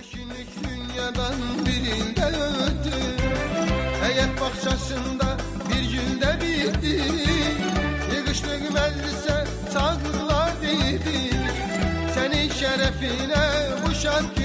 Günlük dünyadan birinde öldü. Heyet bahçesinde bir günde bitti. Yığıştık meclise çağırlar dedi. Senin şerefine bu şart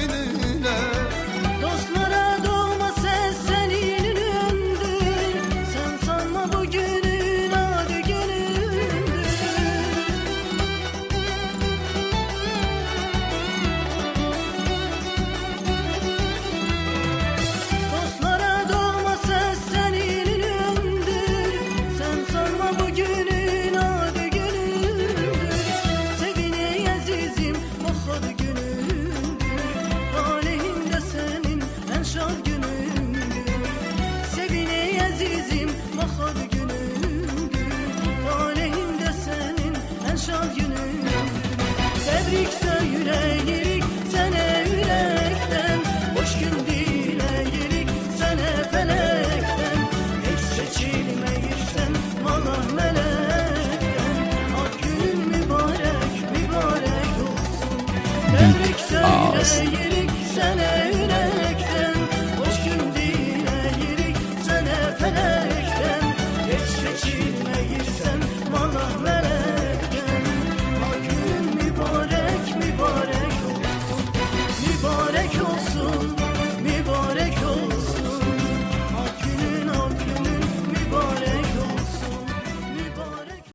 Tebrik söyleyirik sana yürekten. Hoş gün dileyirik sana felekten. Hiç seçilmeyirsen vallahi melekten. Ak günün mübarek mübarek olsun. Tebrik söyleyirik sana